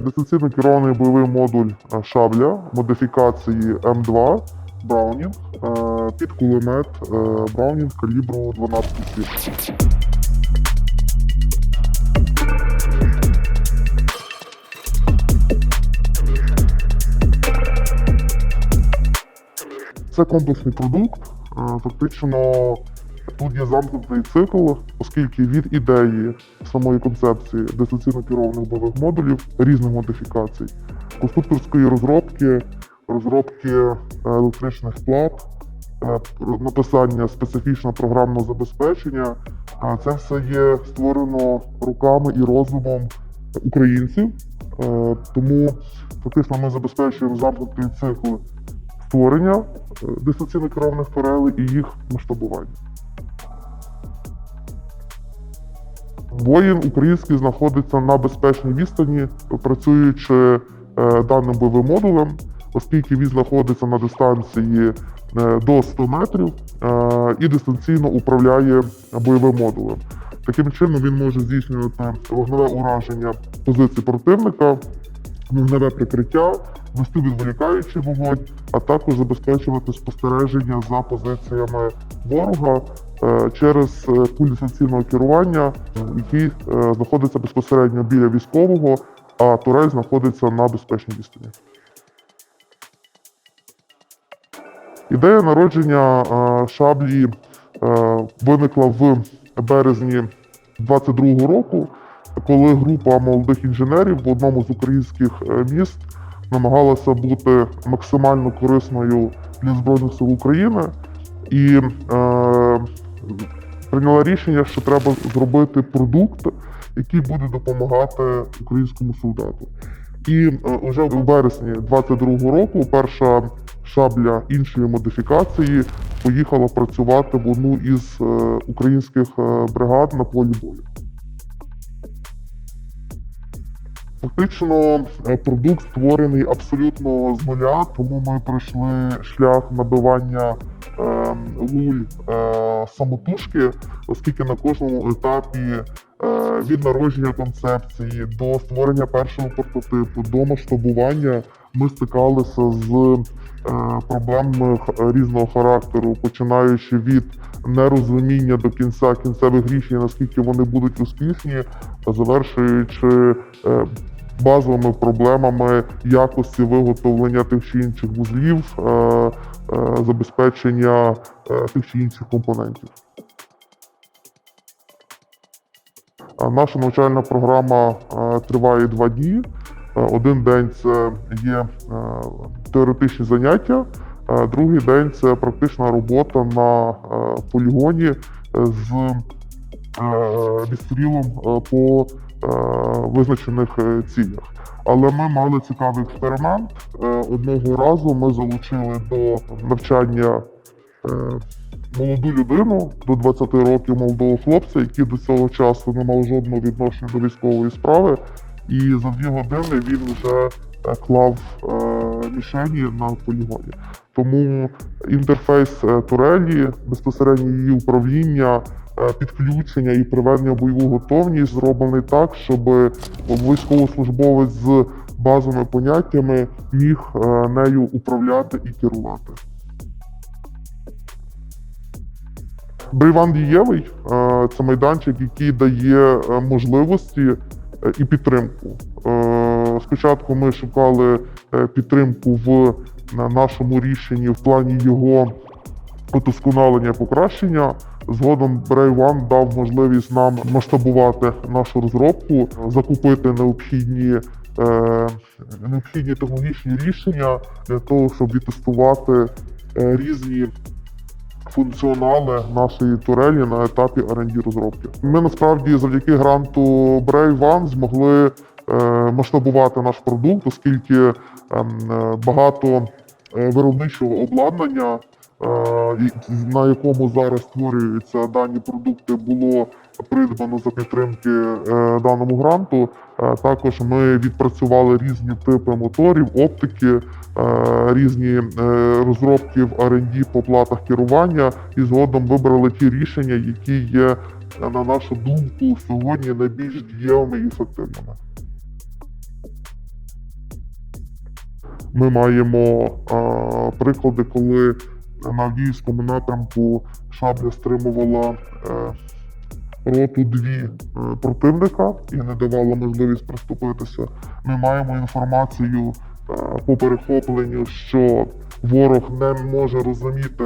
Дистанційно керований бойовий модуль е, Шабля модифікації М2 Браунінг е, під кулемет е, Браунінг калібру 12 сім. Це комплексний продукт. Е, Фактично тут є замкнутий цикл, оскільки від ідеї самої концепції дистанційно керованих бойових модулів різних модифікацій, конструкторської розробки, розробки е, електричних плат, е, написання специфічного програмного забезпечення. Це все є створено руками і розумом українців. Тому фактично ми забезпечуємо замкнутий цикл створення е, дистанційно керованих турелей і їх масштабування. Воїн український знаходиться на безпечній відстані, працюючи е, даним бойовим модулем, оскільки він знаходиться на дистанції е, до 100 метрів і дистанційно управляє бойовим модулем. Таким чином він може здійснювати вогневе ураження позицій противника, вогневе прикриття, вести відволікаючий вогонь, а також забезпечувати спостереження за позиціями ворога е, через е, пульт дистанційного керування, який е, знаходиться безпосередньо біля військового, а турель знаходиться на безпечній відстані. Ідея народження шаблі виникла в березні 22-го року, коли група молодих інженерів в одному з українських міст намагалася бути максимально корисною для Збройних сил України і е, прийняла рішення, що треба зробити продукт, який буде допомагати українському солдату. І е, вже в вересні 22-го року перша шабля іншої модифікації поїхала працювати в одну із е, українських е, бригад на полі бою. Фактично е, продукт створений абсолютно з нуля, тому ми пройшли шлях набивання е, луль е, самотужки, оскільки на кожному етапі е, від народження концепції до створення першого прототипу до масштабування ми стикалися з е, проблемами різного характеру, починаючи від нерозуміння до кінця кінцевих рішень, наскільки вони будуть успішні, завершуючи е, базовими проблемами якості виготовлення тих чи інших вузлів, е, е, забезпечення е, тих чи інших компонентів. Наша навчальна програма триває два дні. Один день це є теоретичні заняття, другий день це практична робота на полігоні з відстрілом е, по е, визначених е, цілях. Але ми мали цікавий експеримент. Е, Одного разу ми залучили до навчання е, молоду людину до 20 років молодого хлопця, який до цього часу не мав жодного відношення до військової справи. І за дві години він вже е, клав е, мішені на полігоні. Тому інтерфейс е, турелі, безпосередньо її управління, е, підключення і приведення в бойову готовність зроблений так, щоб військовослужбовець з базовими поняттями міг е, нею управляти і керувати. Брейван дієвий е, це майданчик, який дає е, можливості е, і підтримку. Е, Спочатку ми шукали е, підтримку в нашому рішенні в плані його удосконалення, покращення. Згодом Brave One дав можливість нам масштабувати нашу розробку, закупити необхідні, е, необхідні технологічні рішення для того, щоб відтестувати е, різні функціонали нашої турелі на етапі R&D розробки. Ми насправді завдяки гранту Brave One змогли е, масштабувати наш продукт, оскільки ем, багато е, виробничого обладнання на якому зараз створюються дані продукти, було придбано за підтримки е, даному гранту. Е, Також ми відпрацювали різні типи моторів, оптики, е, різні е, розробки в R&D по платах керування, і згодом вибрали ті рішення, які є, е, на нашу думку, сьогодні найбільш дієвими і ефективними. Ми маємо е, приклади, коли на Авдіївському напрямку шабля стримувала е, роту дві е, противника і не давала можливість приступитися. Ми маємо інформацію е, по перехопленню, що ворог не може розуміти,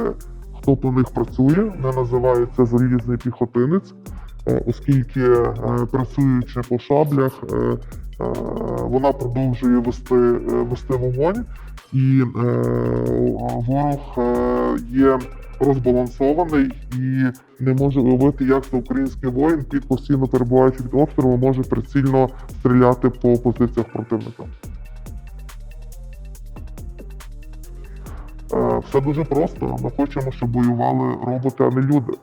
хто по них працює, не називається залізний піхотинець, оскільки е, працюючи по шаблях, е, е, вона продовжує вести, е, вести вогонь, і е, ворог е, є розбалансований і не може уявити, як це український воїн, під постійно перебуваючи під обстрілом, може прицільно стріляти по позиціях противника. Е, Все дуже просто. Ми хочемо, щоб воювали роботи, а не люди.